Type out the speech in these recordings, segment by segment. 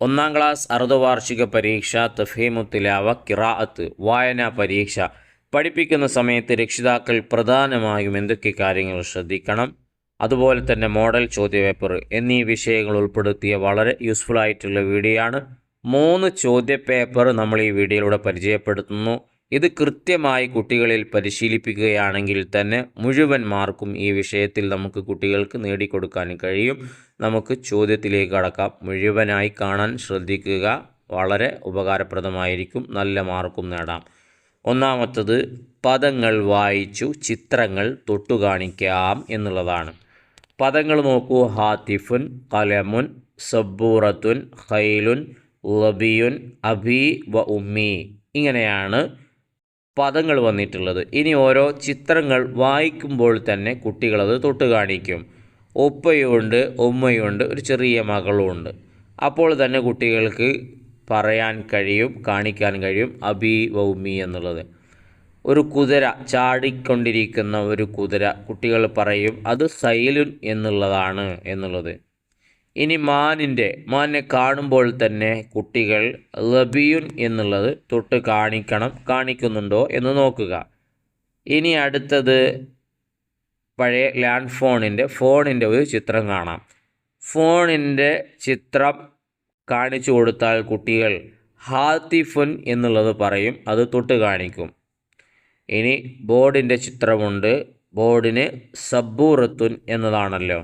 ഒന്നാം ക്ലാസ് അർദ്ധവാർഷിക പരീക്ഷ തഫീമുത്തിലാവ കിറാഅത്ത് വായനാ പരീക്ഷ. പഠിപ്പിക്കുന്ന സമയത്ത് രക്ഷിതാക്കൾ പ്രധാനമായും എന്തൊക്കെ കാര്യങ്ങൾ ശ്രദ്ധിക്കണം? അതുപോലെ തന്നെ മോഡൽ ചോദ്യപേപ്പർ എന്നീ വിഷയങ്ങൾ ഉൾപ്പെടുത്തിയ വളരെ യൂസ്ഫുൾ ആയിട്ടുള്ള വീഡിയോ ആണ് മൂന്ന് ചോദ്യപേപ്പർ നമ്മൾ ഈ വീഡിയോയിലൂടെ പരിചയപ്പെടുത്തുന്നു. ഇത് കൃത്യമായി കുട്ടികളിൽ പരിശീലിപ്പിക്കുകയാണെങ്കിൽ തന്നെ മുഴുവൻ മാർക്കും ഈ വിഷയത്തിൽ നമുക്ക് കുട്ടികൾക്ക് നേടിക്കൊടുക്കാൻ കഴിയും. നമുക്ക് ചോദ്യത്തിലേക്ക് കടക്കാം. മുഴുവനായി കാണാൻ ശ്രദ്ധിക്കുക. വളരെ ഉപകാരപ്രദമായിരിക്കും. നല്ല മാർക്കും നേടാം. ഒന്നാമത്തത് പദങ്ങൾ വായിച്ചു ചിത്രങ്ങൾ തൊട്ടു കാണിക്കാം എന്നുള്ളതാണ്. പദങ്ങൾ നോക്കൂ. ഹാത്തിഫുൻ കലമുൻ സബ്ബൂറത്തുൻ ഖൈലുൻ ലബിയുൻ അബി വ ഉമ്മി. ഇങ്ങനെയാണ് പദങ്ങൾ വന്നിട്ടുള്ളത്. ഇനി ഓരോ ചിത്രങ്ങൾ വായിക്കുമ്പോൾ തന്നെ കുട്ടികളത് തൊട്ട് കാണിക്കും. ഉപ്പയുണ്ട് ഉമ്മയുണ്ട് ഒരു ചെറിയ മകളുമുണ്ട്. അപ്പോൾ തന്നെ കുട്ടികൾക്ക് പറയാൻ കഴിയും കാണിക്കാൻ കഴിയും അബി വൗമി എന്നുള്ളത്. ഒരു കുതിര ചാടിക്കൊണ്ടിരിക്കുന്ന ഒരു കുതിര കുട്ടികൾ പറയും അത് സൈലുൻ എന്നുള്ളതാണ് എന്നുള്ളത്. ഇനി മാനിന്റെ മാനിനെ കാണുമ്പോൾ തന്നെ കുട്ടികൾ റബിയുൻ എന്നുള്ളത് തൊട്ട് കാണിക്കണം കാണിക്കുന്നുണ്ടോ എന്ന് നോക്കുക. ഇനി അടുത്തത് പഴയ ലാൻഡ് ഫോണിന്റെ ഫോണിന്റെ ഒരു ചിത്രം കാണാം. ഫോണിന്റെ ചിത്രം കാണിച്ചു കൊടുത്താൽ കുട്ടികൾ ഹാത്തിഫുൻ എന്നുള്ളത് പറയും അത് തൊട്ട് കാണിക്കും. ഇനി ബോർഡിന്റെ ചിത്രമുണ്ട് ബോർഡിന് സബ്ബൂറത്തുൻ എന്നതാണല്ലോ.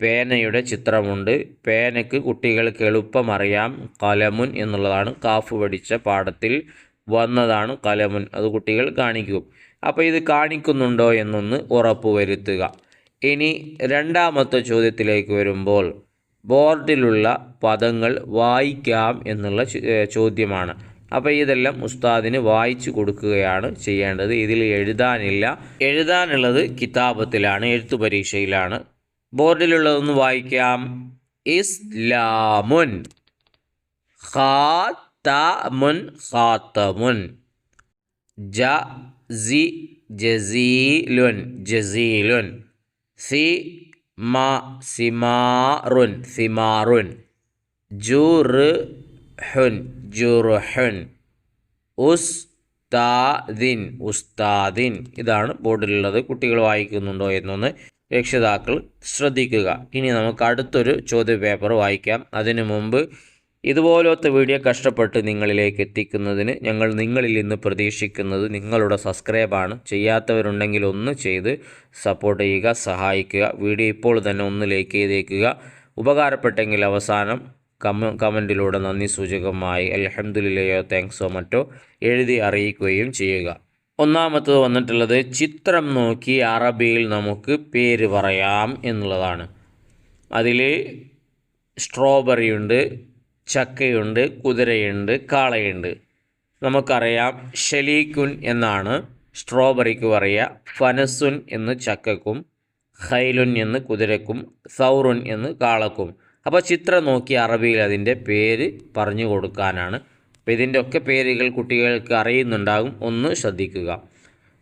പേനയുടെ ചിത്രമുണ്ട്. പേനയ്ക്ക് കുട്ടികൾക്ക് എളുപ്പം അറിയാം കലമുൻ എന്നുള്ളതാണ് കാഫ് പഠിച്ച പാഠത്തിൽ വന്നതാണ് കലമുൻ. അത് കുട്ടികൾ കാണിക്കും. അപ്പോൾ ഇത് കാണിക്കുന്നുണ്ടോ എന്നൊന്ന് ഉറപ്പുവരുത്തുക. ഇനി രണ്ടാമത്തെ ചോദ്യത്തിലേക്ക് വരുമ്പോൾ ബോർഡിലുള്ള പദങ്ങൾ വായിക്കാം എന്നുള്ള ചോദ്യമാണ്. അപ്പോൾ ഇതെല്ലാം ഉസ്താദിന് വായിച്ചു കൊടുക്കുകയാണ് ചെയ്യേണ്ടത്. ഇതിൽ എഴുതാനില്ല. എഴുതാനുള്ളത് കിതാബത്തിലാണ് എഴുത്തു പരീക്ഷയിലാണ്. ബോർഡിലുള്ളതൊന്ന് വായിക്കാം. ഇസ്ലാമുൻ ഖാത്തമുൻ ഖാത്തമുൻ ജ സി ജസീലുൻ ജസീലുൻ. സി മ സിമാറുൻ സിമാറുൻ. ജുർഹുൻ ജുർഹുൻ ഉസ്താദിൻ ഉസ്താദിൻ. ഇതാണ് ബോർഡിലുള്ളത്. കുട്ടികൾ വായിക്കുന്നുണ്ടോ എന്നൊന്ന് രക്ഷിതാക്കൾ ശ്രദ്ധിക്കുക. ഇനി നമുക്ക് അടുത്തൊരു ചോദ്യ പേപ്പർ വായിക്കാം. അതിനു മുമ്പ് ഇതുപോലത്തെ വീഡിയോ കഷ്ടപ്പെട്ട് നിങ്ങളിലേക്ക് എത്തിക്കുന്നതിന് ഞങ്ങൾ നിങ്ങളിൽ നിന്ന് പ്രതീക്ഷിക്കുന്നത് നിങ്ങളുടെ സബ്സ്ക്രൈബാണ്. ചെയ്യാത്തവരുണ്ടെങ്കിൽ ഒന്ന് ചെയ്ത് സപ്പോർട്ട് ചെയ്യുക സഹായിക്കുക. വീഡിയോ ഇപ്പോൾ തന്നെ ഒന്ന് ലൈക്ക് ചെയ്തേക്കുക. ഉപകാരപ്പെട്ടെങ്കിൽ അവസാനം കമ കമന്റിലൂടെ നന്ദി സൂചകമായി. അലഹമ്മദില്ലയോ താങ്ക്സോ മറ്റോ എഴുതി അറിയിക്കുകയും ചെയ്യുക. ഒന്നാമത്തത് വന്നിട്ടുള്ളത് ചിത്രം നോക്കി അറബിയിൽ നമുക്ക് പേര് പറയാം എന്നുള്ളതാണ്. അതിൽ സ്ട്രോബെറി ഉണ്ട് ചക്കയുണ്ട് കുതിരയുണ്ട് കാളയുണ്ട്. നമുക്കറിയാം ഷലീഖുൻ എന്നാണ് സ്ട്രോബെറിക്ക് പറയുക ഫനസുൻ എന്ന് ചക്കക്കും ഹൈലുൻ എന്ന് കുതിരക്കും സൗറുൻ എന്ന് കാളക്കും. അപ്പോൾ ചിത്രം നോക്കി അറബിയിൽ അതിന്റെ പേര് പറഞ്ഞു കൊടുക്കാനാണ് അപ്പോൾ ഇതിന്റെ ഒക്കെ പേരുകൾ കുട്ടികൾക്ക് അറിയുന്നുണ്ടാകും. ഒന്ന് ശ്രദ്ധിക്കുക.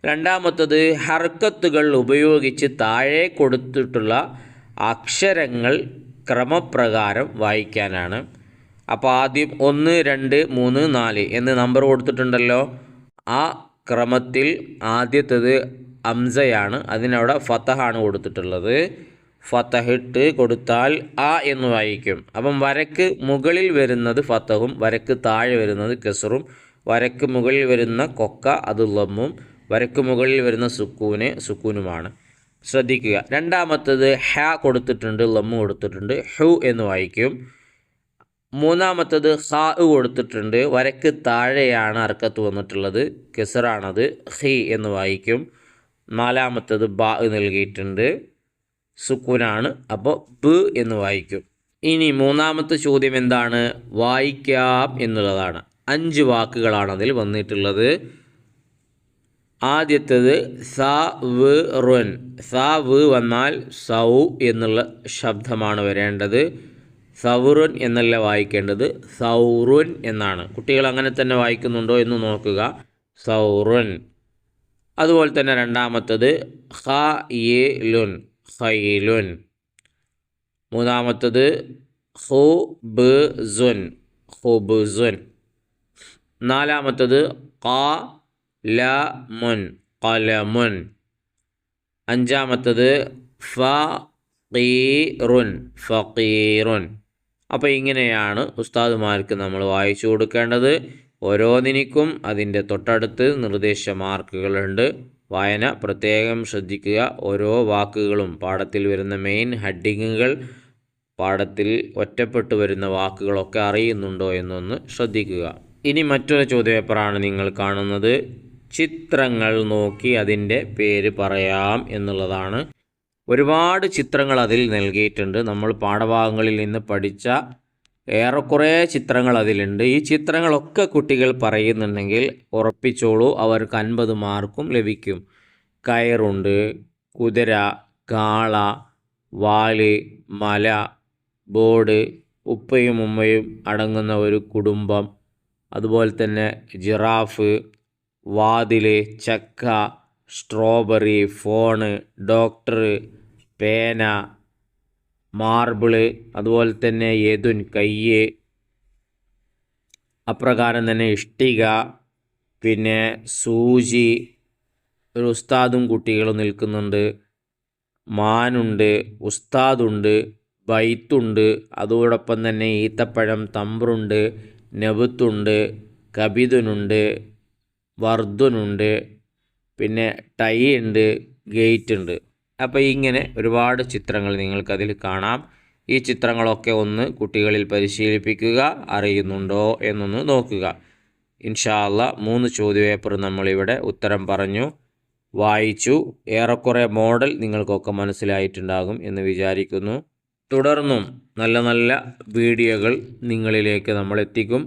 രണ്ടാമത്തത് ഹർക്കത്തുകൾ ഉപയോഗിച്ച് താഴെ കൊടുത്തിട്ടുള്ള അക്ഷരങ്ങൾ ക്രമപ്രകാരം വായിക്കാനാണ്. അപ്പോൾ ആദ്യം ഒന്ന് രണ്ട് മൂന്ന് നാല് എന്ന് നമ്പർ കൊടുത്തിട്ടുണ്ടല്ലോ. ആ ക്രമത്തിൽ ആദ്യത്തേത് അംസയാണ്. അതിനവിടെ ഫത്തഹാണ് കൊടുത്തിട്ടുള്ളത്. ഫത്തഹിട്ട് കൊടുത്താൽ ആ എന്ന് വായിക്കും. അപ്പം വരക്ക് മുകളിൽ വരുന്നത് ഫത്തഹും വരക്ക് താഴെ വരുന്നത് കെസറും വരക്ക് മുകളിൽ വരുന്ന കൊക്ക അത് ലമ്മും വരക്ക് മുകളിൽ വരുന്ന സുക്കൂന് സുക്കൂനുമാണ്. ശ്രദ്ധിക്കുക. രണ്ടാമത്തത് ഹ കൊടുത്തിട്ടുണ്ട് ലമ്മു കൊടുത്തിട്ടുണ്ട് ഹു എന്ന് വായിക്കും. മൂന്നാമത്തത് ഹാ കൊടുത്തിട്ടുണ്ട് വരക്ക് താഴെയാണ് അർക്കത്ത് വന്നിട്ടുള്ളത് കെസറാണത് ഹി എന്ന് വായിക്കും. നാലാമത്തത് ബ നൽകിയിട്ടുണ്ട്. സുക്കൂനാണ്. അപ്പോൾ പ് എന്ന് വായിക്കും. ഇനി മൂന്നാമത്തെ ചോദ്യം എന്താണ്? വായിക്കാം എന്നുള്ളതാണ്. അഞ്ച് വാക്കുകളാണ് അതിൽ വന്നിട്ടുള്ളത്. ആദ്യത്തേത് സ വ് റുൻ. സ വ് വന്നാൽ സൗ എന്നുള്ള ശബ്ദമാണ് വരേണ്ടത്. സൗറുൻ എന്നല്ല വായിക്കേണ്ടത്. സൗറുൻ എന്നാണ്. കുട്ടികൾ അങ്ങനെ തന്നെ വായിക്കുന്നുണ്ടോ എന്ന് നോക്കുക. സൗറുൻ. അതുപോലെ തന്നെ രണ്ടാമത്തത് ഹ ലുൻ. ഖൈലുൻ മൂന്നാമത്തത് ഹുബുസുൻ ഹുബുസുൻ നാലാമത്തത് ഖലമുൻ. ഖലമുൻ. അഞ്ചാമത്തത് ഫീറുൻ ഫീറുൻ അപ്പോൾ ഇങ്ങനെയാണ് ഉസ്താദുമാർക്ക് നമ്മൾ വായിച്ചു കൊടുക്കേണ്ടത്. ഓരോന്നിനും അതിന്റെ തൊട്ടടുത്ത് നിർദ്ദേശ മാർക്കുകളുണ്ട്. വായന പ്രത്യേകം ശ്രദ്ധിക്കുക. ഓരോ വാക്കുകളും പാഠത്തിൽ വരുന്ന മെയിൻ ഹെഡിങ്ങുകൾ പാഠത്തിൽ ഒറ്റപ്പെട്ടു വരുന്ന വാക്കുകളൊക്കെ അറിയുന്നുണ്ടോ എന്നൊന്ന് ശ്രദ്ധിക്കുക. ഇനി മറ്റൊരു ചോദ്യപേപ്പറാണ് നിങ്ങൾ കാണുന്നത്. ചിത്രങ്ങൾ നോക്കി അതിന്റെ പേര് പറയാം എന്നുള്ളതാണ്. ഒരുപാട് ചിത്രങ്ങൾ അതിൽ നൽകിയിട്ടുണ്ട്. നമ്മൾ പാഠഭാഗങ്ങളിൽ നിന്ന് പഠിച്ച ഏറെക്കുറെ ചിത്രങ്ങൾ അതിലുണ്ട് ഈ ചിത്രങ്ങളൊക്കെ കുട്ടികൾ പറയുന്നുണ്ടെങ്കിൽ ഉറപ്പിച്ചോളൂ അവർക്ക് അൻപത് മാർക്കും ലഭിക്കും. കയറുണ്ട് കുതിര കാള വാൽ മല ബോർഡ് ഉപ്പയും ഉമ്മയും അടങ്ങുന്ന ഒരു കുടുംബം. അതുപോലെ തന്നെ ജിറാഫ് വാതിൽ ചക്ക സ്ട്രോബെറി ഫോണ് ഡോക്ടർ പേന മാർബിൾ അതുപോലെ തന്നെ യദുൻ കയ്യ് അപ്രകാരം തന്നെ ഇഷ്ടിക പിന്നെ സൂചി ഒരു ഉസ്താദും കുട്ടികളും നിൽക്കുന്നുണ്ട്. മാനുണ്ട് ഉസ്താദുണ്ട് ബൈത്തുണ്ട് അതോടൊപ്പം തന്നെ ഈത്തപ്പഴം തമ്പ്രുണ്ട് നബുത്തുണ്ട് കബിതുനുണ്ട് വർദ്ധനുണ്ട് പിന്നെ ടൈ ഉണ്ട് ഗേറ്റ് ഉണ്ട്. അപ്പോൾ ഇങ്ങനെ ഒരുപാട് ചിത്രങ്ങൾ നിങ്ങൾക്കതിൽ കാണാം. ഈ ചിത്രങ്ങളൊക്കെ ഒന്ന് കുട്ടികളിൽ പരിശീലിപ്പിക്കുക അറിയുന്നുണ്ടോ എന്നൊന്ന് നോക്കുക. ഇൻഷാല്ല മൂന്ന് ചോദ്യപേപ്പർ നമ്മളിവിടെ ഉത്തരം പറഞ്ഞു. വായിച്ചു. ഏറെക്കുറെ മോഡൽ നിങ്ങൾക്കൊക്കെ മനസ്സിലായിട്ടുണ്ടാകും എന്ന് വിചാരിക്കുന്നു. തുടർന്നും നല്ല നല്ല വീഡിയോകൾ നിങ്ങളിലേക്ക് നമ്മൾ എത്തിക്കും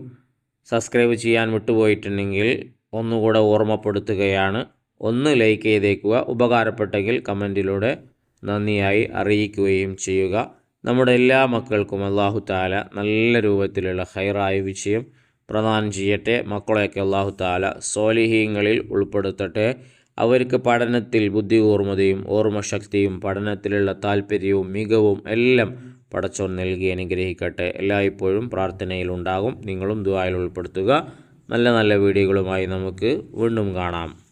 സബ്സ്ക്രൈബ് ചെയ്യാൻ വിട്ടുപോയിട്ടുണ്ടെങ്കിൽ ഒന്നുകൂടെ ഓർമ്മപ്പെടുത്തുകയാണ്. ഒന്ന് ലൈക്ക് ചെയ്തേക്കുക. ഉപകാരപ്പെട്ടെങ്കിൽ കമന്റിലൂടെ നന്ദിയായി അറിയിക്കുകയും ചെയ്യുക. നമ്മുടെ എല്ലാ മക്കൾക്കും അള്ളാഹു താല നല്ല രൂപത്തിലുള്ള ഹൈറായ വിജയം പ്രദാനം ചെയ്യട്ടെ. മക്കളെയൊക്കെ അള്ളാഹു താല സോലിഹീങ്ങളിൽ ഉൾപ്പെടുത്തട്ടെ. അവർക്ക് പഠനത്തിൽ ബുദ്ധി ഓർമ്മതയും ഓർമ്മശക്തിയും പഠനത്തിലുള്ള താല്പര്യവും മികവും എല്ലാം പടച്ചോൻ നൽകി അനുഗ്രഹിക്കട്ടെ. എല്ലായ്പ്പോഴും പ്രാർത്ഥനയിലുണ്ടാകും നിങ്ങളും ദുബായിൽ ഉൾപ്പെടുത്തുക. നല്ല നല്ല വീഡിയോകളുമായി നമുക്ക് വീണ്ടും കാണാം.